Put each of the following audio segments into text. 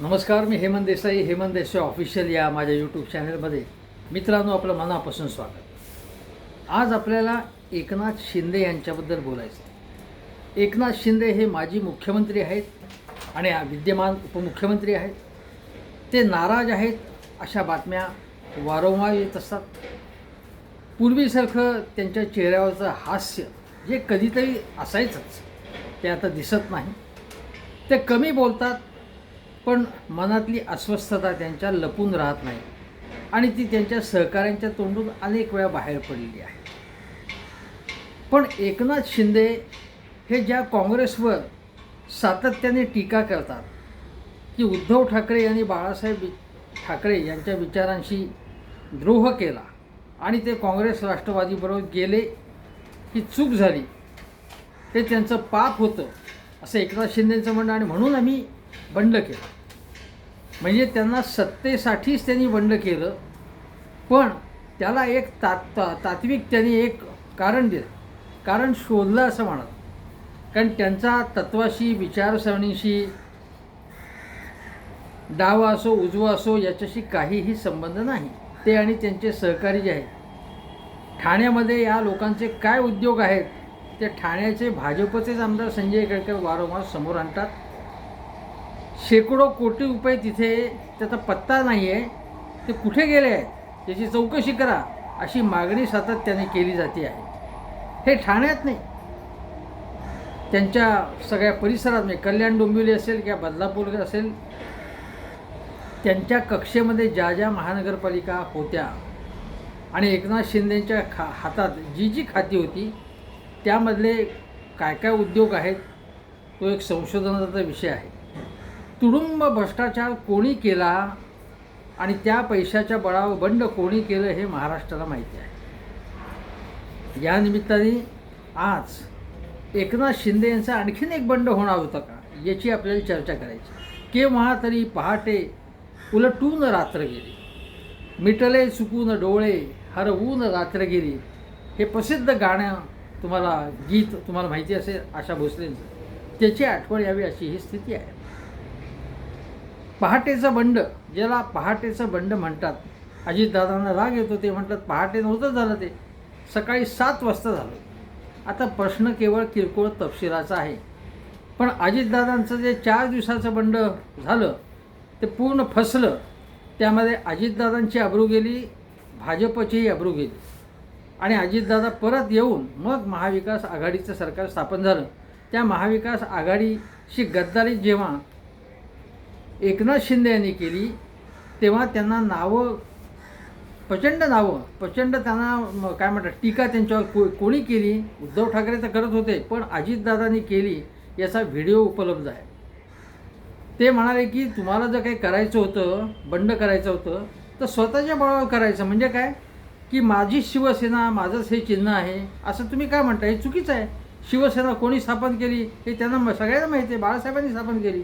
नमस्कार मी हेमंत देसाई हेमंत देसाई ऑफिशियल या माझ्या यूट्यूब चॅनलमध्ये मित्रांनो आपलं मनापासून स्वागत. आज आपल्याला एकनाथ शिंदे यांच्याबद्दल बोलायचं एकनाथ शिंदे हे माजी मुख्यमंत्री आहेत आणि विद्यमान उपमुख्यमंत्री आहेत. ते नाराज आहेत अशा बातम्या वारंवार येत असतात. पूर्वीसारखं त्यांच्या चेहऱ्यावरचं हास्य जे कधीतरी असायचंच ते आता दिसत नाही. ते कमी बोलतात पण मनातली अस्वस्थता त्यांच्या लपून राहत नाही. आणि ती त्यांच्या सहकाऱ्यांच्या तोंडून अनेक वेळा बाहेर पडलेली आहे. पण एकनाथ शिंदे हे ज्या काँग्रेसवर सातत्याने टीका करतात की उद्धव ठाकरे यांनी बाळासाहेब ठाकरे यांच्या विचारांशी द्रोह केला आणि ते काँग्रेस राष्ट्रवादीबरोबर गेले की चूक झाली ते त्यांचं पाप होतं असं एकनाथ शिंदेचं म्हणणं आणि म्हणून आम्ही बंड केलं. म्हणजे त्यांना सत्तेसाठीच त्यांनी बंड केलं. पण त्याला एक तात ता- तात्विक त्यांनी एक कारण दिलं. कारण शोधलं असं म्हणत. कारण त्यांचा तत्वाशी विचारसरणीशी डाव असो उजवा असो याच्याशी काहीही संबंध नाही. ते आणि त्यांचे सहकारी जे आहेत. ठाण्यामध्ये या लोकांचे काय उद्योग आहेत? ते ठाण्याचे भाजपचेच आमदार संजय केळकर वारंवार समोर आणतात. शेकडो कोटी रुपये तिथे त्याचा पत्ता नाही आहे ते कुठे गेले आहेत? त्याची चौकशी करा अशी मागणी सातत्याने केली जाते आहे. हे ठाण्यात नाही. त्यांच्या सगळ्या परिसरात म्हणजे कल्याण डोंबिवली असेल किंवा बदलापूर असेल त्यांच्या कक्षेमध्ये ज्या ज्या महानगरपालिका होत्या आणि एकनाथ शिंदेच्या खा हातात जी जी खाती होती त्यामधले काय काय उद्योग आहेत तो एक संशोधनाचा विषय आहे. तुडुंब भ्रष्टाचार कोणी केला आणि त्या पैशाच्या बळावर बंड कोणी केलं हे महाराष्ट्राला माहिती आहे. या निमित्ताने आज एकनाथ शिंदे यांचा आणखीन एक बंड होणार होता का याची आपल्याला चर्चा करायची. केव्हा तरी पहाटे उलटून रात्र गेली. मिटले चुकून डोळे हरवून रात्र गेली. हे प्रसिद्ध गाणं तुम्हाला गीत तुम्हाला माहिती असेल आशा भोसलेंचं. त्याची आठवण यावी अशी ही स्थिती आहे. पहाटेचं बंड ज्याला पहाटेचं बंड म्हणतात. अजितदादांना राग येतो ते म्हणतात पहाटे नव्हतं झालं ते. सकाळी सात वाजता झालं. आता प्रश्न केवळ किरकोळ तपशिलाचा आहे. पण अजितदादांचं जे चार दिवसाचं बंड झालं ते पूर्ण फसलं. त्यामध्ये अजितदादांची अब्रू गेली भाजपचीही अब्रू गेली. आणि अजितदादा परत येऊन मग महाविकास आघाडीचं सरकार स्थापन झालं. त्या महाविकास आघाडीशी गद्दारी जेव्हा एकनाथ शिंदे यांनी केली तेव्हा त्यांना नावं प्रचंड नावं प्रचंड त्यांना काय म्हणतात टीका त्यांच्यावर को कोणी केली? उद्धव ठाकरे तर करत होते पण अजितदादांनी केली याचा व्हिडिओ उपलब्ध आहे. ते म्हणाले की तुम्हाला जर काही करायचं होतं बंड करायचं होतं तर स्वतःच्या बळावर करायचं. म्हणजे काय? की माझी शिवसेना माझंच हे चिन्ह आहे. असं तुम्ही काय म्हणता? हे चुकीचं आहे. शिवसेना कोणी स्थापन केली? हे त्यांना म- सगळ्यांना माहिती आहे. बाळासाहेबांनी स्थापन केली.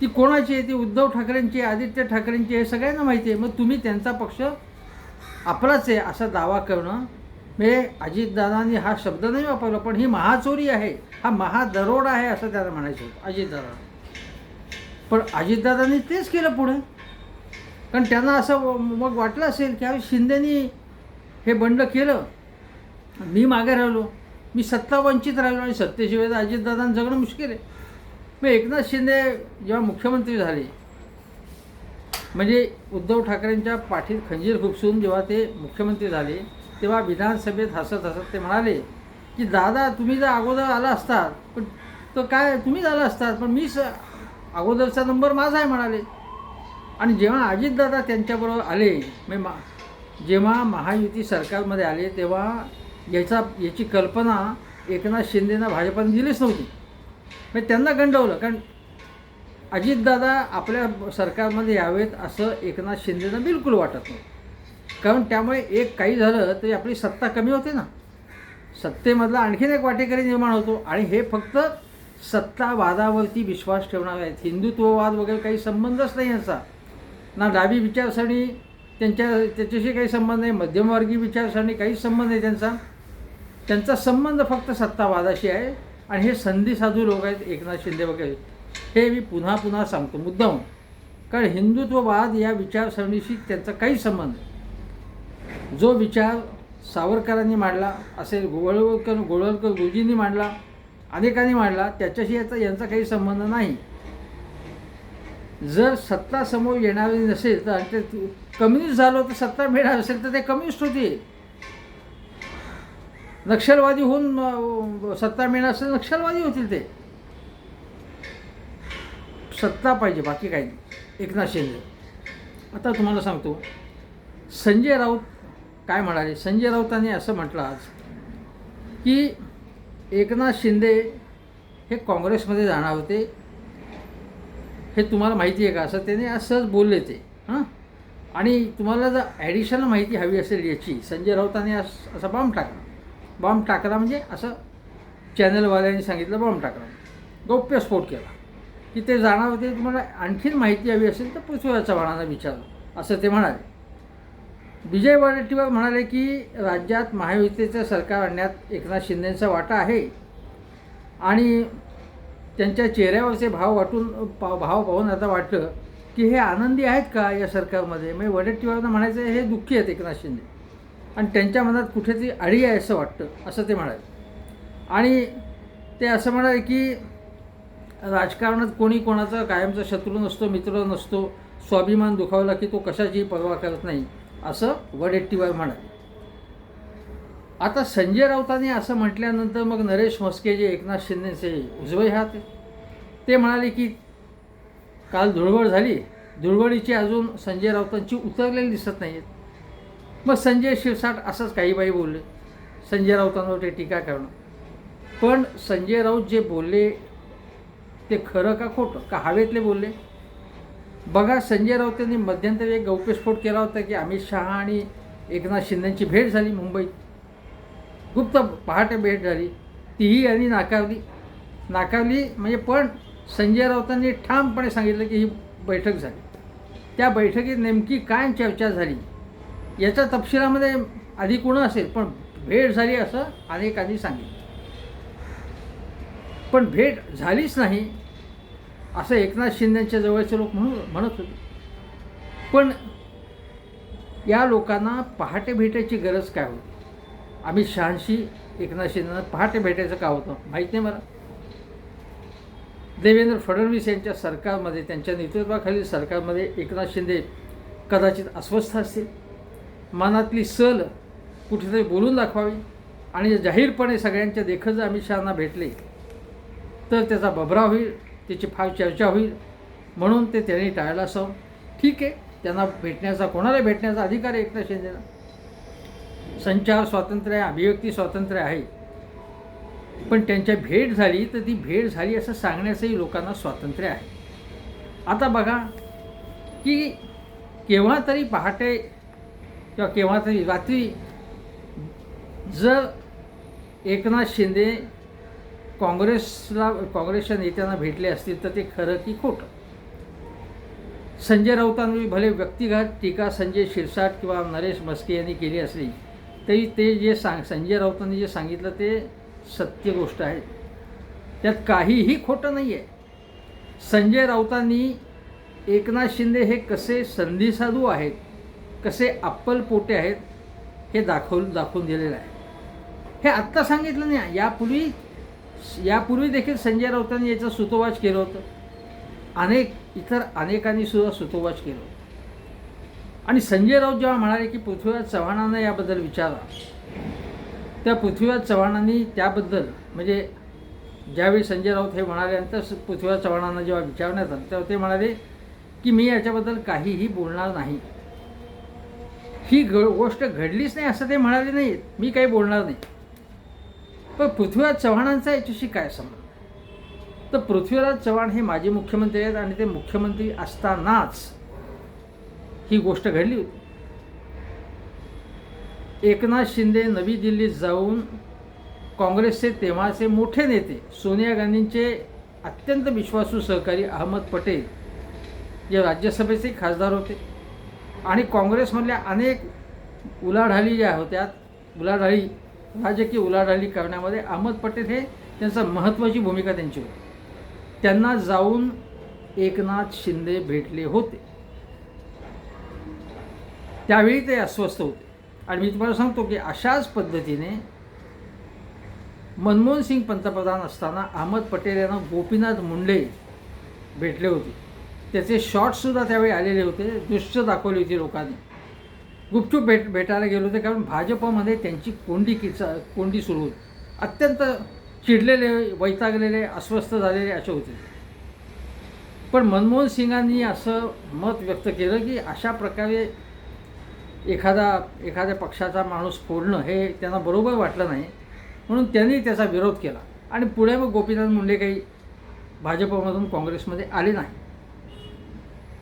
ती कोणाची आहे? ती उद्धव ठाकरेंची आहे, आदित्य ठाकरेंची आहे सगळ्यांना माहिती आहे. मग तुम्ही त्यांचा पक्ष आपलाच आहे असा दावा करणं म्हणजे अजितदादांनी हा शब्द नाही वापरला पण ही महाचोरी आहे. हा महादरोडा आहे असं त्याला म्हणायचं होतं अजितदादा पण अजितदादांनी तेच केलं पुढे. कारण त्यांना असं मग वाटलं असेल की शिंदेनी हे बंड केलं. मी मागे राहिलो मी सत्ता वंचित राहिलो आणि सत्तेशिवाय तर अजितदादांना जगणं मुश्किल आहे. मग एकनाथ शिंदे जेव्हा मुख्यमंत्री झाले म्हणजे उद्धव ठाकरेंच्या पाठीत खंजीर खुपसून जेव्हा ते मुख्यमंत्री झाले तेव्हा विधानसभेत हसत हसत ते म्हणाले की दादा तुम्ही जर अगोदर आला असतात पण तर काय तुम्हीच आला असतात पण मीच अगोदरचा नंबर माझा आहे म्हणाले. आणि जेव्हा अजितदादा त्यांच्याबरोबर आले म्हणजे मा जेव्हा महायुती सरकारमध्ये आले तेव्हा याचा याची कल्पना एकनाथ शिंदेना भाजपाने दिलीच नव्हती. म्हणजे त्यांना गंडवलं. कारण अजितदादा आपल्या सरकारमध्ये यावेत असं एकनाथ शिंदेना बिलकुल वाटत नव्हतं कारण त्यामुळे एक काही झालं तरी आपली सत्ता कमी होते ना. सत्तेमधला आणखीन एक वाटेकरी निर्माण होतो. आणि हे फक्त सत्तावादावरती विश्वास ठेवणार आहेत. हिंदुत्ववाद वगैरे काही संबंधच नाही यांचा. ना डावी विचारसरणी त्यांच्या त्याच्याशी काही संबंध नाही. मध्यमवर्गीय विचारसरणी काही संबंध नाही त्यांचा. त्यांचा संबंध फक्त सत्तावादाशी आहे. आणि हे संधी साधू लोक आहेत एकनाथ शिंदे वगैरे हे मी पुन्हा पुन्हा सांगतो मुद्दाम. कारण हिंदुत्ववाद या विचारसरणीशी त्यांचा काही संबंध नाही. जो विचार सावरकरांनी मांडला असेल गोवळकर गोळवलकर गुरुजींनी मांडला अनेकांनी मांडला त्याच्याशी याचा यांचा काही संबंध नाही. जर सत्ता समोर येणारी नसेल तर ते कम्युनिस्ट झालो तर सत्ता मिळणार असेल तर ते कम्युनिस्ट होते नक्षलवादी होऊन सत्ता मिळणार असेल नक्षलवादी होतील ते. सत्ता पाहिजे बाकी काही नाही. एकनाथ शिंदे. आता तुम्हाला सांगतो संजय राऊत काय म्हणाले? संजय राऊतांनी असं म्हटलं आज की एकनाथ शिंदे हे काँग्रेसमध्ये जाणार होते. हे तुम्हाला माहिती आहे का? असं त्याने आज सहज बोलले ते. हां? आणि तुम्हाला जर ॲडिशनल माहिती हवी असेल याची संजय राऊतांनी आज असा बॉम्ब टाकला. बॉम्ब टाकला म्हणजे असं चॅनलवाल्यांनी सांगितलं बॉम्ब टाकला गौप्यस्फोट केला. की ते जाणार होते तुम्हाला आणखीन माहिती हवी असेल तर पृथ्वीराज चव्हाणांना विचारलं असं ते म्हणाले. विजय वडेट्टीवार म्हणाले की राज्यात महायुतीचं सरकार आणण्यात एकनाथ शिंदेंचा वाटा आहे. आणि त्यांच्या चेहऱ्यावरचे भाव वाटून पा भाव पाहून आता वाटलं की हे आनंदी आहेत का या सरकारमध्ये? म्हणजे वडेट्टीवारांना म्हणायचं हे दुःखी आहेत एकनाथ शिंदे. आणि त्यांच्या मनात कुठेतरी अडी आहे असं वाटतं असं ते म्हणाले. आणि ते असं म्हणाले की राजकारणात कोणी कोणाचा कायमचा शत्रू नसतो मित्र नसतो स्वाभिमान दुखावला की तो कशाचीही पर्वा करत नाही असं वडेट्टीवार म्हणाले. आता संजय राऊतांनी असं म्हटल्यानंतर मग नरेश म्हस्के जे एकनाथ शिंदेचे उजवे हात. ते म्हणाले की काल धुळवड झाली धुळवडीची अजून संजय राऊतांची उतरलेली दिसत नाही आहेत मग संजय शिरसाट असंच काही बाई बोलले. संजय राऊतांवर ते टीका करणं. पण संजय राऊत जे बोलले ते खरं का खोटं? का हवेतले बोलले? बघा संजय राऊत यांनी मध्यंतरी एक गौप्यस्फोट केला होता की अमित शहा आणि एकनाथ शिंदेची भेट झाली मुंबईत. गुप्त पहाटे भेट झाली. तीही यांनी नाकारली. नाकारली म्हणजे पण संजय राऊतांनी ठामपणे सांगितलं की ही बैठक झाली. त्या बैठकीत नेमकी काय चर्चा झाली? याच्या तपशिलामध्ये आधी कोण असेल? पण भेट झाली असं अनेकांनी सांगितलं. पण भेट झालीच नाही असं एकनाथ शिंदेच्या जवळचे लोक म्हणू म्हणत होते. पण या लोकांना पहाटे भेटायची गरज काय होती? अमित शहाशी एकनाथ शिंदेनं पहाटे भेटायचं का होतं? माहीत नाही मला. देवेंद्र फडणवीस यांच्या सरकारमध्ये त्यांच्या नेतृत्वाखालील सरकारमध्ये एकनाथ शिंदे कदाचित अस्वस्थ असतील. मनातली सल कुठेतरी बोलून दाखवावी. आणि जाहीरपणे सगळ्यांच्या देखत जर अमित शहाना भेटले तर त्याचा बबरा होईल त्याची फार चर्चा होईल म्हणून ते त्यांनी टाळलं असं. ठीक आहे त्यांना भेटण्याचा कोणाला भेटण्याचा अधिकार आहे एकनाथ शिंदेला? संचार स्वातंत्र्य आहे अभिव्यक्ती स्वातंत्र्य आहे. पण त्यांच्या भेट झाली तर ती भेट झाली असं सांगण्याचंही लोकांना स्वातंत्र्य आहे. आता बघा की केव्हा तरी पहाटे किंवा केव्हा तरी रात्री जर एकनाथ शिंदे काँग्रेसला काँग्रेसच्या नेत्यांना भेटले असतील तर ते खरं की खोटं? संजय राऊतांनी भले व्यक्तिगत टीका संजय शिरसाट किंवा नरेश मस्के यांनी केली असली तरी ते जे सांग संजय राऊतांनी जे सांगितलं ते सत्य गोष्ट आहे. त्यात काहीही खोटं नाही आहे संजय राऊतांनी एकनाथ शिंदे हे कसे संधीसाधू आहेत कसे अप्पलपोटे आहेत हे दाखवून दाखवून दिलेलं आहे. हे आत्ता सांगितलं नाही. यापूर्वी यापूर्वी देखील संजय राऊतांनी याचा सुतोवाच केलं होतं. अनेक इतर अनेकांनी सुद्धा सुतोवाच केलं होतं. आणि संजय राऊत जेव्हा म्हणाले की पृथ्वीराज चव्हाणांना याबद्दल विचारा त्या पृथ्वीराज चव्हाणांनी त्याबद्दल म्हणजे ज्यावेळी संजय राऊत हे म्हणाले तर पृथ्वीराज चव्हाणांना जेव्हा विचारण्यात आलं तेव्हा ते म्हणाले की मी याच्याबद्दल काहीही बोलणार नाही. ही ग गोष्ट घडलीच नाही असं ते म्हणाले नाही. मी काही बोलणार नाही. पण पृथ्वीराज चव्हाणांचा याच्याशी काय संबंध? तर पृथ्वीराज चव्हाण हे माजी मुख्यमंत्री आहेत आणि ते मुख्यमंत्री असतानाच ही गोष्ट घडली होती. एकनाथ शिंदे नवी दिल्लीत जाऊन काँग्रेसचे तेव्हाचे मोठे नेते सोनिया गांधींचे अत्यंत विश्वासू सहकारी अहमद पटेल जे राज्यसभेचे खासदार होते. आणि काँग्रेसमधल्या अनेक उलाढाली ज्या होत्या उलाढाली राजकीय उलाढाली करण्यामध्ये अहमद पटेल हे त्यांचा महत्त्वाची भूमिका त्यांची होती. त्यांना जाऊन एकनाथ शिंदे भेटले होते. त्यावेळी ते अस्वस्थ होते. आणि मी तुम्हाला सांगतो की अशाच पद्धतीने मनमोहन सिंग पंतप्रधान असताना अहमद पटेल यांना गोपीनाथ मुंडे भेटले होते. त्याचे शॉर्ट्ससुद्धा त्यावेळी आलेले होते. दृश्य दाखवली होती लोकांनी. गुपचूप भेट भेटायला गेले होते कारण भाजपमध्ये त्यांची कोंडी किचा कोंडी सुरू होती. अत्यंत चिडलेले वैतागलेले अस्वस्थ झालेले असे होते. पण मनमोहन सिंगांनी असं मत व्यक्त केलं की अशा प्रकारे एखादा एखाद्या पक्षाचा माणूस फोडणं हे त्यांना बरोबर वाटलं नाही. म्हणून त्यांनी त्याचा विरोध केला. आणि पुढे मग गोपीनाथ मुंडे काही भाजपमधून काँग्रेसमध्ये आले नाही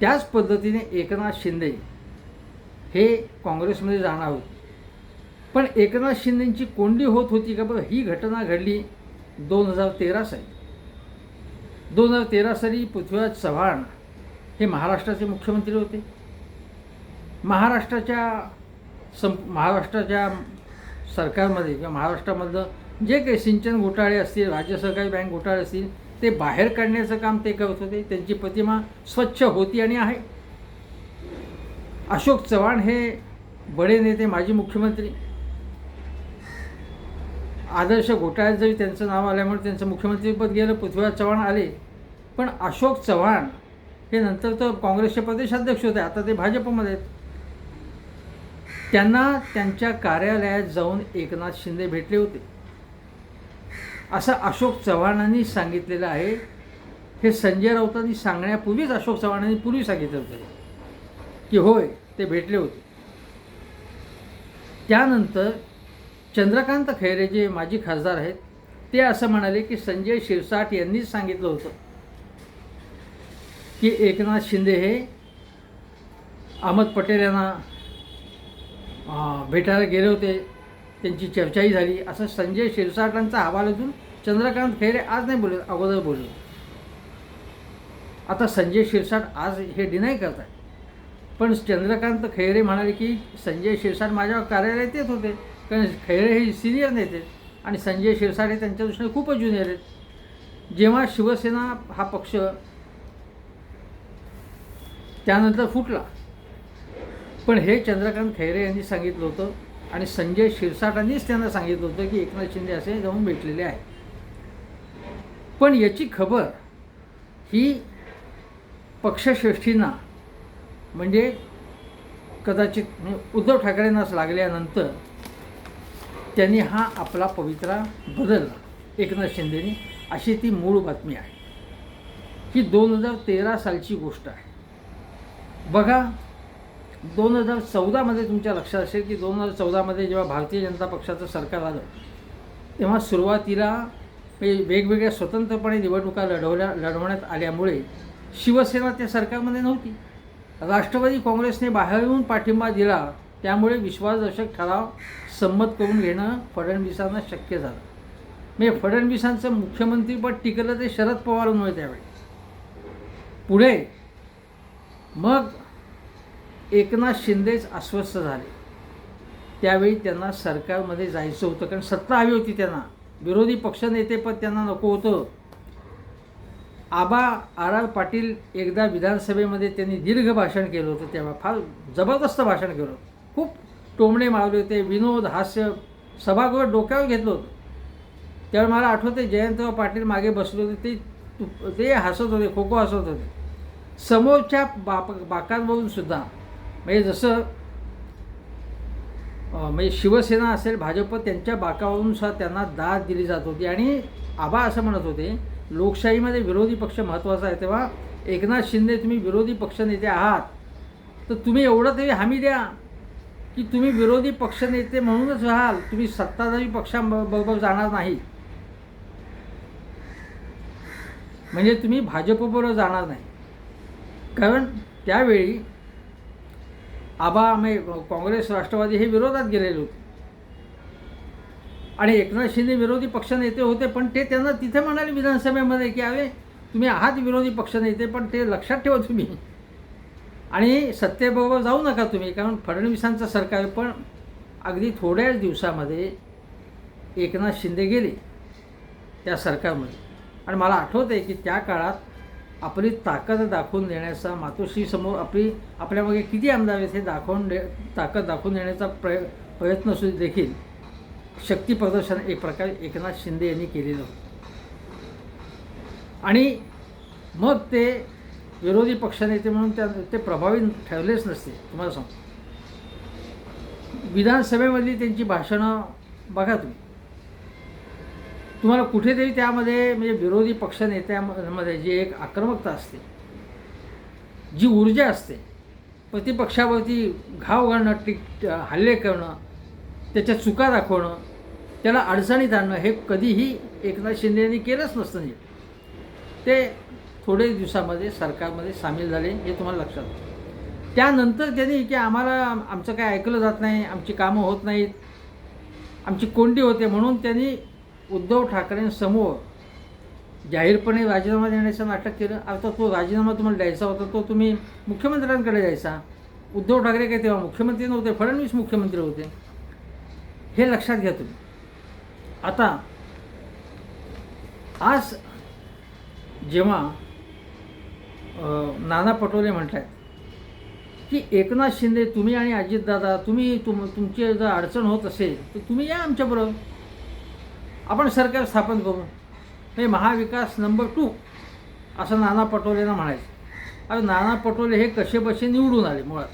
त्याच पद्धतीने एकनाथ शिंदे हे काँग्रेसमध्ये जाणार होते. पण एकनाथ शिंदेंची कोंडी होत होती का बरं? ही घटना घडली दोन हजार तेरा साली. दोन हजार तेरा साली पृथ्वीराज चव्हाण हे महाराष्ट्राचे मुख्यमंत्री होते. महाराष्ट्राच्या सं महाराष्ट्राच्या सरकारमध्ये किंवा महाराष्ट्रामधलं जे काही सिंचन घोटाळे असतील राज्य सहकारी बँक घोटाळे असतील ते बाहेर काढण्याचं काम ते करत होते. त्यांची प्रतिमा स्वच्छ होती आणि आहे. अशोक चव्हाण हे बडे नेते माजी मुख्यमंत्री. आदर्श घोटाळ्यात जरी त्यांचं नाव आल्यामुळे त्यांचं मुख्यमंत्रीपद गेलं पृथ्वीराज चव्हाण आले. पण अशोक चव्हाण हे नंतर तर काँग्रेसचे प्रदेशाध्यक्ष होते आता ते भाजपमध्ये आहेत. त्यांना त्यांच्या कार्यालयात जाऊन एकनाथ शिंदे भेटले होते. असं अशोक चव्हाणांनी सांगितलेलं आहे. हे संजय राऊतांनी सांगण्यापूर्वीच अशोक चव्हाणांनी पूर्वी सांगितलं होतं की होय ते भेटले होते. त्यानंतर चंद्रकांत खैरे जे माजी खासदार आहेत ते असं म्हणाले की संजय शिरसाट यांनीच सांगितलं होतं की एकनाथ शिंदे हे अहमद पटेल यांना भेटायला गेले होते. त्यांची चर्चाही झाली. असं संजय शिरसाटांचा हवाला देऊन चंद्रकांत खैरे आज नाही बोलत अगोदर बोलले आता संजय शिरसाट आज हे डिनाय करत आहे पण चंद्रकांत खैरे म्हणाले की संजय शिरसाट माझ्या कार्यालयात येत होते. कारण खैरे हे सिनियर नेते आणि संजय शिरसाट हे त्यांच्या दृष्टीने खूपच ज्युनियर आहेत. जेव्हा शिवसेना हा पक्ष त्यानंतर फुटला. पण हे चंद्रकांत खैरे यांनी सांगितलं होतं आणि संजय शिरसाटांनीच त्यांना सांगितलं होतं की एकनाथ शिंदे असे जाऊन भेटलेले आहे पण याची खबर ही पक्षश्रेष्ठींना म्हणजे कदाचित म्हणजे उद्धव ठाकरेंनाच लागल्यानंतर त्यांनी हा आपला पवित्रा बदलला एकनाथ शिंदेनी. अशी ती मूळ बातमी आहे. ही दोन हजार तेरा सालची गोष्ट आहे. बघा दोन हजार चौदामध्ये तुमच्या लक्षात असेल की दोन हजार चौदामध्ये जेव्हा भारतीय जनता पक्षाचं सरकार आलं तेव्हा सुरुवातीला हे वेगवेगळ्या स्वतंत्रपणे निवडणुका लढवल्या लढवण्यात आल्यामुळे शिवसेना त्या सरकारमध्ये नव्हती. राष्ट्रवादी काँग्रेसने बाहेरून पाठिंबा दिला त्यामुळे विश्वासदर्शक ठराव संमत करून घेणं फडणवीसांना शक्य झालं. म्हणजे फडणवीसांचं मुख्यमंत्रीपद टिकलं ते शरद पवारांमुळे त्यावेळी पुढे मग एकनाथ शिंदेच अस्वस्थ झाले. त्यावेळी त्यांना सरकारमध्ये जायचं होतं कारण सत्ता हवी होती त्यांना. विरोधी पक्षनेतेपद त्यांना नको होतं. आबा आर आर पाटील एकदा विधानसभेमध्ये त्यांनी दीर्घ भाषण केलं होतं तेव्हा फार जबरदस्त भाषण केलं खूप टोमणे मारले होते विनोद हास्य सभागृह डोक्यावर घेतलं होतं. त्यावेळी मला आठवते जयंतराव पाटील मागे बसले होते ते ते हसत होते खो खो हसत होते. समोरच्या बाप बाकांवरून सुद्धा म्हणजे जसं म्हणजे शिवसेना असेल भाजप त्यांच्या बाकावरून त्यांना दाद दिली जात होती. आणि आबा असं म्हणत होते लोकशाहीमध्ये विरोधी पक्ष महत्त्वाचा आहे. तेव्हा एकनाथ शिंदे तुम्ही विरोधी पक्षनेते आहात. तर तुम्ही एवढं तरी हमी द्या की तुम्ही विरोधी पक्षनेते म्हणूनच राहाल. तुम्ही सत्ताधारी पक्षाबरोबर जाणार नाही. म्हणजे तुम्ही भाजपबरोबर जाणार नाही. कारण त्यावेळी आबा म्हणजे काँग्रेस राष्ट्रवादी हे विरोधात गेलेले होते. आणि एकनाथ शिंदे विरोधी पक्षनेते होते पण ते त्यांना तिथे म्हणाले विधानसभेमध्ये की अरे तुम्ही आहात विरोधी पक्षनेते पण ते लक्षात ठेवा तुम्ही. आणि सत्तेबरोबर जाऊ नका तुम्ही कारण फडणवीसांचं सरकार पण अगदी थोड्याच दिवसामध्ये एकनाथ शिंदे गेले त्या सरकारमध्ये. आणि मला आठवतं आहे की त्या काळात आपली ताकद दाखवून देण्याचा मातोश्री समोर आपली आपल्यामागे किती आमदार आहेत हे दाखवून दे ताकद दाखवून देण्याचा प्रय प्रयत्न सुद्धा देखील शक्ती प्रदर्शन एक प्रकारे एकनाथ शिंदे यांनी केलेलं होतं. आणि मग ते विरोधी पक्षनेते म्हणून त्या ते प्रभावी ठरलेच नसते तुम्हाला सांगतो. विधानसभेमधली त्यांची भाषणं बघा तुम्ही. तुम्हाला कुठेतरी त्यामध्ये म्हणजे विरोधी पक्षनेत्यामध्ये जी एक आक्रमकता असते जी ऊर्जा असते प्रतिपक्षावरती घाव घालणं टिक हल्ले करणं त्याच्या चुका दाखवणं त्याला अडचणीत आणणं हे कधीही एकनाथ शिंदे यांनी केलंच नसतं नाही ते थोडे दिवसामध्ये सरकारमध्ये सामील झाले हे तुम्हाला लक्षात आलं. त्यानंतर त्यांनी की आम्हाला आमचं काय ऐकलं जात नाही आमची कामं होत नाहीत आमची कोंडी होते म्हणून त्यांनी उद्धव ठाकरेंसमोर जाहीरपणे राजीनामा देण्याचं नाटक केलं. आता तो राजीनामा तुम्हाला द्यायचा होता तो तुम्ही मुख्यमंत्र्यांकडे द्यायचा. उद्धव ठाकरे काय तेव्हा मुख्यमंत्री नव्हते फडणवीस मुख्यमंत्री होते. हे लक्षात घ्या तुम्ही. आता आज जेव्हा नाना पटोले म्हणत आहेत की एकनाथ शिंदे तुम्ही आणि अजितदादा तुम्ही तुम तुमची जर अडचण होत असेल तर तुम्ही या आमच्याबरोबर. आपण सरकार स्थापन करू. हे महाविकास नंबर टू असं नाना पटोलेंना म्हणायचं. अरे नाना पटोले हे कसेबसे निवडून आले? मुळात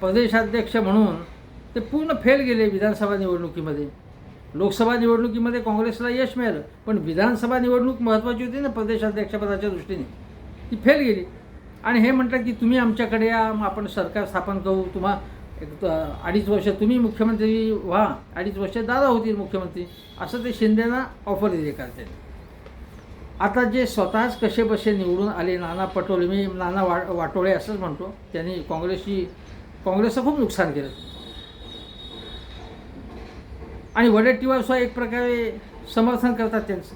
प्रदेशाध्यक्ष म्हणून ते पूर्ण फेल गेले विधानसभा निवडणुकीमध्ये. लोकसभा निवडणुकीमध्ये काँग्रेसला यश मिळालं पण विधानसभा निवडणूक महत्त्वाची होती ना प्रदेशाध्यक्षपदाच्या दृष्टीने. ती फेल गेली. आणि हे म्हणतात की तुम्ही आमच्याकडे या मग आपण सरकार स्थापन करू तुम्हा एक अडीच वर्ष तुम्ही मुख्यमंत्री व्हा अडीच वर्ष दादा होतील मुख्यमंत्री असं ते शिंदेना ऑफर दिली करते आता जे स्वतःच कसेबसे निवडून आले नाना पटोले मी नाना वा वाटोळे असंच म्हणतो त्यांनी काँग्रेसची काँग्रेसचं खूप नुकसान केलं. आणि वडेट्टीवार सुद्धा एक प्रकारे समर्थन करतात त्यांचं.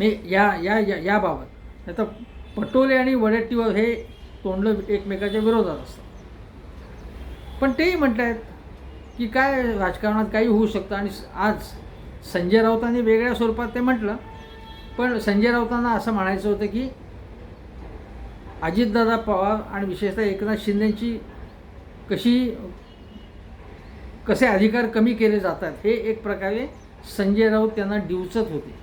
मी या या या याबाबत नाही तर पटोले आणि वडेट्टीवार हे तोंडलं एकमेकाच्या विरोधात असतात. पण तेही म्हटलं आहेत की काय राजकारणात काही होऊ शकतं. आणि आज संजय राऊतांनी वेगळ्या स्वरूपात ते म्हटलं. पण संजय राऊतांना असं म्हणायचं होतं की अजितदादा पवार आणि विशेषतः एकनाथ शिंदेची कशी कसे अधिकार कमी केले जातात हे एक प्रकारे संजय राऊत त्यांना डिवचत होते.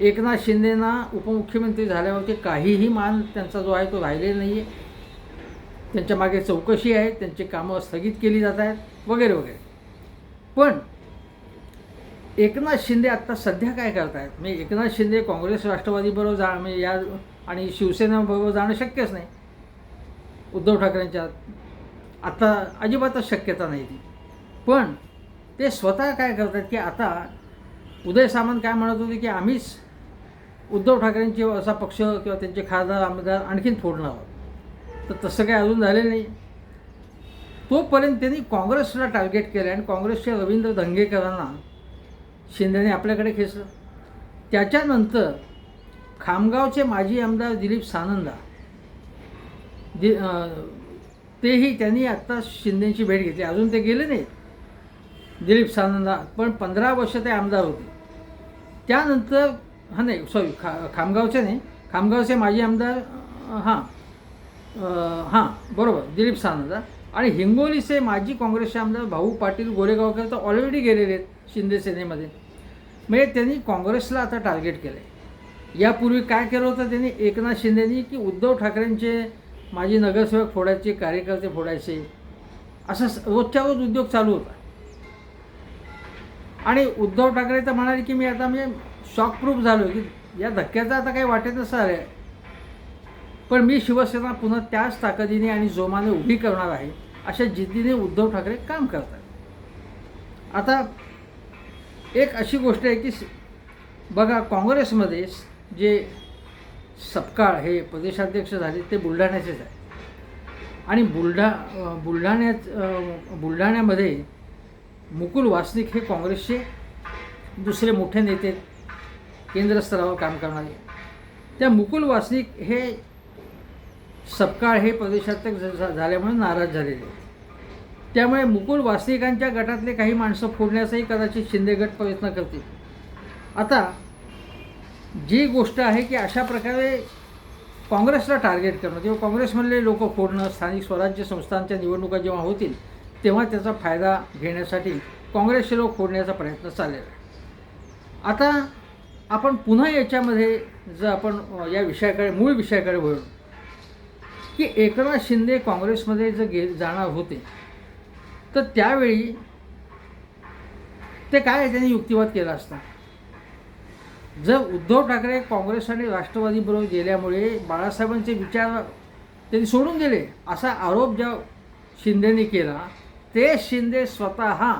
एकनाथ शिंदेना उपमुख्यमंत्री झाल्यावरती काहीही मान त्यांचा जो आहे तो राहिलेला नाही आहे त्यांच्या मागे चौकशी आहे त्यांची कामं स्थगित केली जात आहेत वगैरे वगैरे. पण एकनाथ शिंदे आत्ता सध्या काय करत आहेत म्हणजे एकनाथ शिंदे काँग्रेस राष्ट्रवादीबरोबर जा म्हणजे या आणि शिवसेनेबरोबर जाणं शक्यच नाही. उद्धव ठाकरेंच्या. आत्ता अजिबातच शक्यता नाही ती. पण ते स्वतः काय करतात की आता उदय सामंत काय म्हणत होते की आम्हीच उद्धव ठाकरेंचे असा पक्ष किंवा त्यांचे खासदार आमदार आणखीन फोडणार आहोत. तर तसं काय अजून झालेलं नाही. तोपर्यंत त्यांनी काँग्रेसला टार्गेट केलं आणि काँग्रेसच्या रवींद्र धंगेकरांना शिंदेने आपल्याकडे खेचलं. त्याच्यानंतर खामगावचे माजी आमदार दिलीप सानंदा दि तेही त्यांनी आत्ता शिंदेची भेट घेतली. अजून ते गेले नाहीत दिलीप सानंदा. पण पंधरा वर्ष ते आमदार होते. त्यानंतर हां नाही सॉरी खा खामगावचे नाही. खामगावचे माजी आमदार हां हां बरोबर दिलीप सानंदा. आणि हिंगोलीचे माजी काँग्रेसचे आमदार भाऊ पाटील गोरेगावकर तर ऑलरेडी गेलेले आहेत शिंदे सेनेमध्ये. म्हणजे त्यांनी काँग्रेसला आता टार्गेट केलं आहे यापूर्वी काय केलं होतं त्यांनी? एकनाथ शिंदेनी की उद्धव ठाकरेंचे माजी नगरसेवक फोडायचे कार्यकर्ते फोडायचे. असं स- रोजच्या रोज उद्योग चालू होता. आणि उद्धव ठाकरे तर म्हणाले की मी आता म्हणजे शॉकप्रूफ झालो की या धक्क्याचं आता काही वाटेत नसं आहे पण मी शिवसेना पुन्हा त्याच ताकदीने आणि जोमाने उभी करणार आहे अशा जिद्दीने उद्धव ठाकरे काम करतात आता एक अशी गोष्ट आहे की बघा काँग्रेसमध्ये जे सपकाळ हे प्रदेशाध्यक्ष झाले ते बुलढाण्याचेच आहे आणि बुलढा बुलढाण्यात बुलढाण्यामध्ये मुकुल वासनिक हे काँग्रेसचे दुसरे मोठे नेते केंद्र स्तरावर काम करणारे. त्या मुकुल वासनिक हे सपकाळ हे प्रदेशातक झाल्यामुळे नाराज झालेले त्यामुळे मुकुल वासनिकांच्या गटातले काही माणसं फोडण्याचाही कदाचित शिंदे गट प्रयत्न करतील. आता जी गोष्ट आहे की अशा प्रकारे काँग्रेसला टार्गेट करणं किंवा काँग्रेसमधले लोक फोडणं स्थानिक स्वराज्य संस्थांच्या निवडणुका जेव्हा होतील तेव्हा त्याचा फायदा घेण्यासाठी काँग्रेसचे लोक फोडण्याचा प्रयत्न चाललेला आहे आता आपण पुन्हा याच्यामध्ये जर आपण या विषयाकडे मूळ विषयाकडे वळू. की एकनाथ शिंदे काँग्रेसमध्ये जर गे जाणार होते तर त्यावेळी ते काय त्यांनी युक्तिवाद केला असता. जर उद्धव ठाकरे काँग्रेस आणि राष्ट्रवादीबरोबर गेल्यामुळे बाळासाहेबांचे विचार त्यांनी सोडून दिले असा आरोप ज्या शिंदेने केला ते शिंदे स्वतः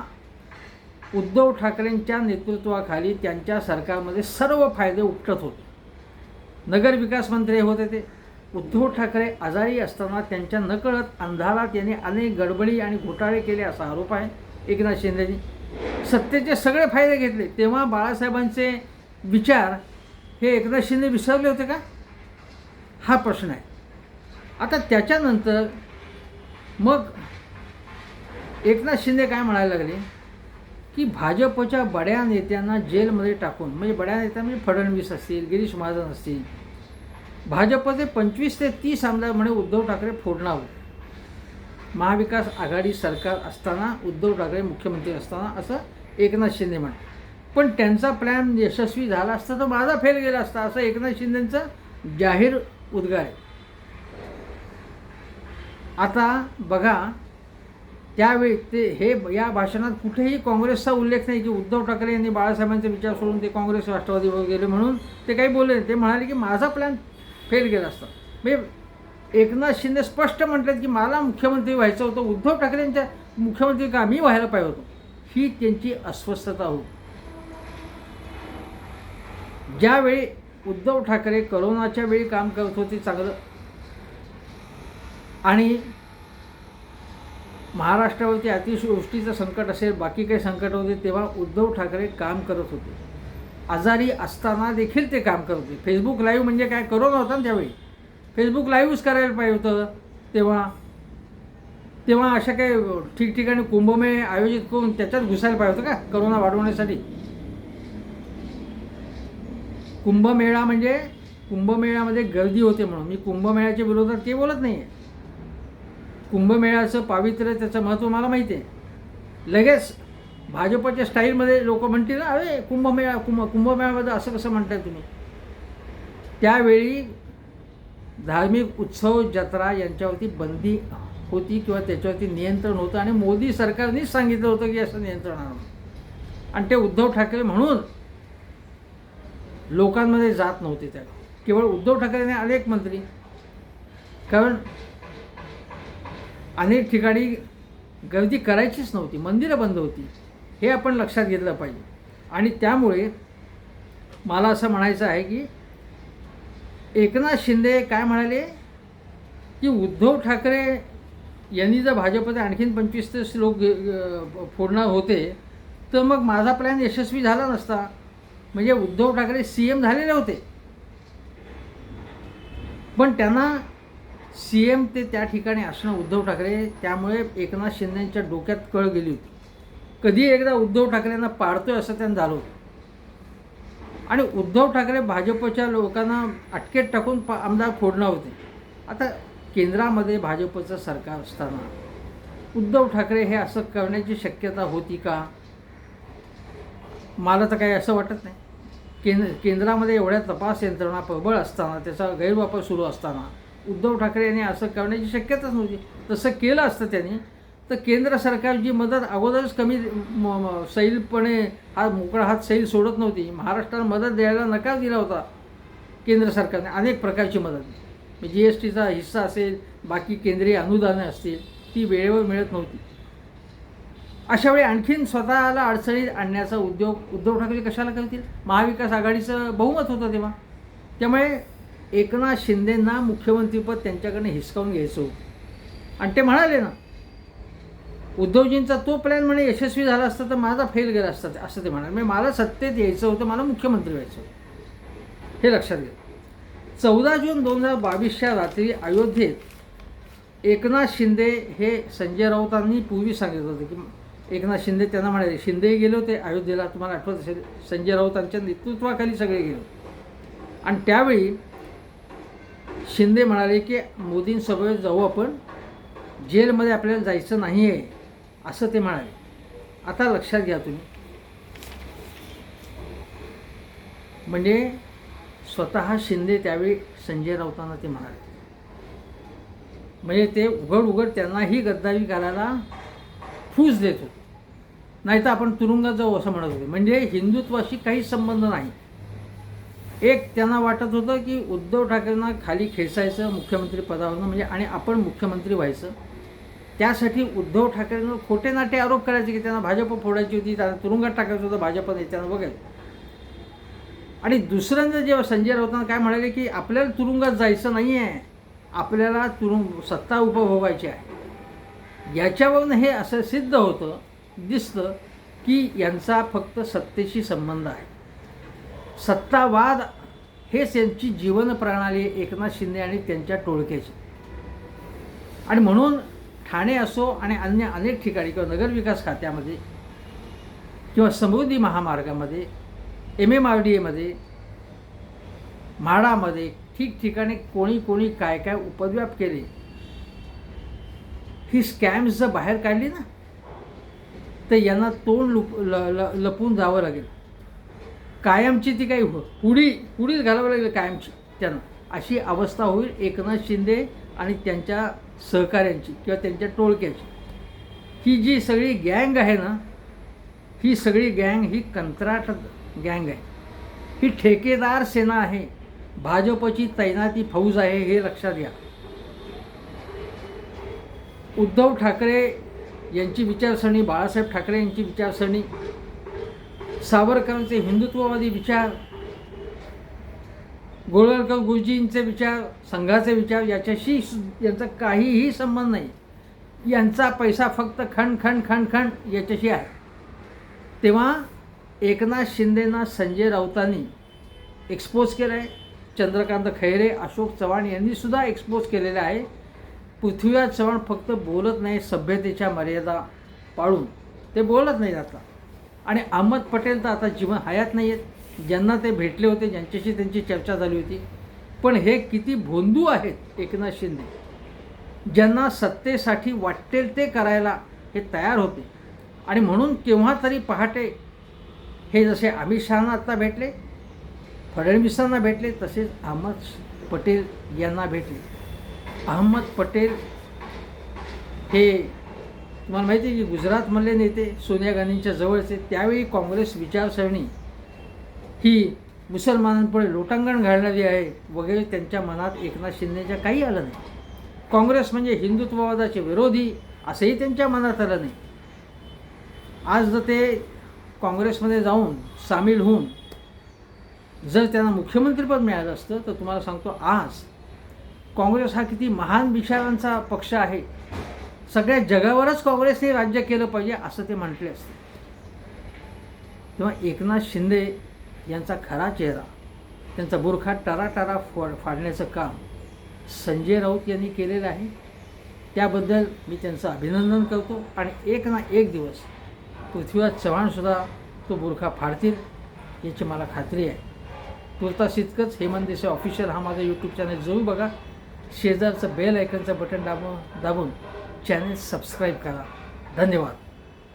उद्धव ठाकरेंच्या नेतृत्वाखाली त्यांच्या सरकारमध्ये सर्व फायदे उपटत होते. नगरविकास मंत्री होते ते. उद्धव ठाकरे आजारी असताना त्यांच्या नकळत अंधारात यांनी अनेक गडबडी आणि घोटाळे केले असा आरोप आहे. एकनाथ शिंदेनी सत्तेचे सगळे फायदे घेतले. तेव्हा बाळासाहेबांचे विचार हे एकनाथ शिंदे विसरले होते का? हा प्रश्न आहे. आता त्याच्यानंतर मग एकनाथ शिंदे काय म्हणायला लागले? की भाजपच्या बड्या नेत्यांना जेलमध्ये टाकून म्हणजे बड्या नेत्या म्हणजे फडणवीस असतील गिरीश महाजन असतील भाजपचे पंचवीस ते तीस आमदार म्हणे उद्धव ठाकरे फोडणार. महाविकास आघाडी सरकार असताना उद्धव ठाकरे मुख्यमंत्री असताना असं एकनाथ शिंदे म्हणे. पण त्यांचा प्लॅन यशस्वी झाला असता तर माझा फेल गेला असता असं एकनाथ शिंदेंचं जाहीर उद्गार आहे. आता बघा त्यावेळी ते हे या भाषणात कुठेही काँग्रेसचा उल्लेख नाही की उद्धव ठाकरे यांनी बाळासाहेबांचे विचार सोडून ते काँग्रेस राष्ट्रवादी गेले म्हणून ते काही बोलले नाही. ते म्हणाले की माझा प्लॅन फेल गेलं असतं. म्हणजे एकनाथ शिंदे स्पष्ट म्हटलं की मला मुख्यमंत्री व्हायचं होतं. उद्धव ठाकरेंच्या मुख्यमंत्री का मी व्हायला पाहिजे होतो? ही त्यांची अस्वस्थता होती. ज्यावेळी उद्धव ठाकरे करोनाच्या वेळी काम करत होते चांगलं आणि महाराष्ट्रावरती अतिवृष्टीचं संकट असेल बाकी काही संकट होते तेव्हा उद्धव ठाकरे काम करत होते. आजारी असताना देखील ते काम करत होते. फेसबुक लाईव्ह म्हणजे काय? करोना होता ना त्यावेळी. फेसबुक लाईव्हच करायला पाहिजे होतं. तेव्हा तेव्हा अशा काही ठिकठिकाणी कुंभमेळ आयोजित करून त्याच्यात घुसायला पाहिजे होतं का? करोना वाढवण्यासाठी. कुंभमेळा म्हणजे कुंभमेळ्यामध्ये गर्दी होते म्हणून. मी कुंभमेळ्याच्या विरोधात ते बोलत नाही आहे कुंभमेळ्याचं पावित्र्य त्याचं महत्त्व मला माहिती आहे. लगेच भाजपच्या स्टाईलमध्ये लोक म्हणतील अरे कुंभमेळा कुंभ कुंभमेळामध्ये असं कसं म्हणताय तुम्ही? त्यावेळी धार्मिक उत्सव जत्रा यांच्यावरती बंदी होती किंवा त्याच्यावरती नियंत्रण होतं आणि मोदी सरकारनेच सांगितलं होतं की असं नियंत्रण आणून आणि ते उद्धव ठाकरे म्हणून लोकांमध्ये जात नव्हते त्या. केवळ उद्धव ठाकरेने अनेक मंत्री. कारण अनेक ठिकाणी गर्दी करायचीच नव्हती. मंदिरं बंद होती. हे आपण लक्षात घेतलं पाहिजे. आणि त्यामुळे मला असं म्हणायचं आहे की एकनाथ शिंदे काय म्हणाले? की उद्धव ठाकरे यांनी जर भाजपचे आणखीन पंचवीस तीस लोक गे- फोडणार होते तर मग माझा प्लॅन यशस्वी झाला नसता. म्हणजे उद्धव ठाकरे सी एम झालेले होते. पण त्यांना सी एम ते त्या ठिकाणी असणं उद्धव ठाकरे त्यामुळे एकनाथ शिंदेच्या डोक्यात कळ गेली होती. कधी एकदा उद्धव ठाकरेंना पाडतोय असं त्यांना झालं होतं आणि उद्धव ठाकरे भाजपच्या लोकांना अटकेत टाकून पा आमदार फोडणार होते. आता केंद्रामध्ये भाजपचं सरकार असताना उद्धव ठाकरे हे असं करण्याची शक्यता होती का? मला तर काही असं वाटत नाही. केंद्र केंद्रामध्ये एवढ्या तपास यंत्रणा प्रबळ असताना त्याचा गैरवापर सुरू असताना उद्धव ठाकरे यांनी असं करण्याची शक्यताच नव्हती. तसं केलं असतं त्यांनी. तर केंद्र सरकारची मदत अगोदरच कमी म- सैलपणे हा मोकळा हात सैल सोडत नव्हती. महाराष्ट्राला मदत द्यायला नकार दिला होता केंद्र सरकारने अनेक प्रकारची मदत. जी एस टीचा हिस्सा असेल बाकी केंद्रीय अनुदानं असतील ती वेळेवर मिळत नव्हती. अशावेळी आणखीन स्वतःला अडचणीत आणण्याचा उद्योग उद्धव ठाकरे कशाला करतील? महाविकास आघाडीचं बहुमत होतं तेव्हा. त्यामुळे एकनाथ शिंदेंना मुख्यमंत्रीपद त्यांच्याकडनं हिसकावून घ्यायचं होतं. आणि ते म्हणाले ना उद्धवजींचा तो प्लॅन म्हणे यशस्वी झाला असता तर माझा फेल गेला असता असं ते म्हणाले. म्हणजे मला सत्तेत यायचं होतं मला मुख्यमंत्री व्हायचं होतं. हे लक्षात घ्या. चौदा जून दोन हजार बावीसच्या रात्री अयोध्येत एकनाथ शिंदे हे संजय राऊतांनी पूर्वी सांगितलं होतं की एकनाथ शिंदे त्यांना म्हणाले शिंदेही गेले होते अयोध्येला तुम्हाला आठवत असेल संजय राऊतांच्या नेतृत्वाखाली सगळे गेले आणि त्यावेळी शिंदे म्हणाले की मोदींसोबत जाऊ आपण जेलमध्ये आपल्याला जायचं नाही आहे असं ते म्हणाले. आता लक्षात घ्या तुम्ही. म्हणजे स्वतः शिंदे त्यावेळी संजय राऊतांना ते म्हणाले. म्हणजे ते उघड उघड त्यांनाही गद्दारी करायला फूस देत होते. नाही तर आपण तुरुंगात जाऊ असं म्हणत होते. म्हणजे हिंदुत्वाशी काहीच संबंध नाही. एक त्यांना वाटत होतं की उद्धव ठाकरेंना खाली खेचायचं मुख्यमंत्री पदावरनं म्हणजे आणि आपण मुख्यमंत्री व्हायचं. त्यासाठी उद्धव ठाकरेंवर खोटे नाटे आरोप करायचे की त्यांना भाजप फोडायची होती त्यांना तुरुंगात टाकायचं होतं भाजप नेत्यांना वगैरे आणि दुसऱ्यांदा जेव्हा संजय राऊतांना काय म्हणाले की आपल्याला तुरुंगात जायचं नाही आहे आपल्याला तुरुंग सत्ता उपभोगायची आहे. याच्यावरून हे असं सिद्ध होतं दिसतं की यांचा फक्त सत्तेशी संबंध आहे. सत्तावाद हेच यांची जीवन प्रणाली एकनाथ शिंदे आणि त्यांच्या टोळक्याची. आणि म्हणून ठाणे असो आणि अन्य अनेक ठिकाणी किंवा नगरविकास खात्यामध्ये किंवा समृद्धी महामार्गामध्ये एम एम आर डी एमध्ये म्हाडामध्ये ठिकठिकाणी कोणी कोणी काय काय उपद्व्याप केले ही स्कॅम्स जर बाहेर काढली ना तर यांना तोंड लुप ल ल लपून जावं लागेल. कायमची ती काही पुढी पुढीच घालावं लागेल कायमची. त्यांना अशी अवस्था होईल एकनाथ शिंदे आणि त्यांच्या सहकाऱ्यांची किंवा त्यांच्या टोळक्याची. ही जी सगळी गँग आहे ना ही सगळी गँग ही कंत्राट गँग आहे. ही ठेकेदार सेना आहे. भाजपची तैनाती फौज आहे हे लक्षात घ्या. उद्धव ठाकरे यांची विचारसरणी बाळासाहेब ठाकरे यांची विचारसरणी सावरकरांचे हिंदुत्ववादी विचार गोळवलकर गुरुजींचे विचार संघाचे विचार याच्याशी सु- यांचा काहीही संबंध नाही. यांचा पैसा फक्त खण खण खण खण याच्याशी आहे. तेव्हा एकनाथ शिंदेना संजय राऊतांनी एक्सपोज केलं आहे चंद्रकांत खैरे अशोक चव्हाण यांनीसुद्धा एक्सपोज केलेलं आहे. पृथ्वीराज चव्हाण फक्त बोलत नाही सभ्यतेच्या मर्यादा पाळून. ते बोलत नाहीत आता. आणि अहमद पटेल तर आता जीवन हयात नाही आहेत ज्यांना ते भेटले होते ज्यांच्याशी त्यांची चर्चा झाली होती. पण हे किती भोंदू आहेत एकनाथ शिंदे. ज्यांना सत्तेसाठी वाटेल ते करायला हे तयार होते. आणि म्हणून केव्हा तरी पहाटे हे जसे अमित शहाना आत्ता भेटले फडणवीसांना भेटले तसेच अहमद पटेल यांना भेटले. अहमद पटेल हे तुम्हाला माहिती आहे की गुजरातमधले नेते सोनिया गांधींच्या जवळचे त्यावेळी काँग्रेस विचारसरणी ही मुसलमानांपुढे लोटांगण घालणारी आहे वगैरे त्यांच्या मनात एकनाथ शिंदेच्या काही आलं नाही. काँग्रेस म्हणजे हिंदुत्ववादाचे विरोधी असंही त्यांच्या मनात आलं नाही. आज जर ते काँग्रेसमध्ये जाऊन सामील होऊन जर त्यांना मुख्यमंत्रीपद मिळालं असतं तर तुम्हाला सांगतो आज काँग्रेस हा किती महान विचारांचा पक्ष आहे. सगळ्या जगावरच काँग्रेसने राज्य केलं पाहिजे असं ते म्हटले असते. तेव्हा एकनाथ शिंदे यांचा खरा चेहरा त्यांचा बुरखा टराटरा फोड फाडण्याचं काम संजय राऊत यांनी केलेलं आहे. त्याबद्दल मी त्यांचं अभिनंदन करतो आणि एक ना एक दिवस पृथ्वीराज चव्हाणसुद्धा तो बुरखा फाडतील याची मला खात्री आहे. तुर्तास इतकंच हेमंत देसाई ऑफिशियल हा माझा यूट्यूब चॅनल जरूर बघा. शेजारचं बेल आयकनचं बटन दाबून दाबून चॅनल सबस्क्राईब करा. धन्यवाद.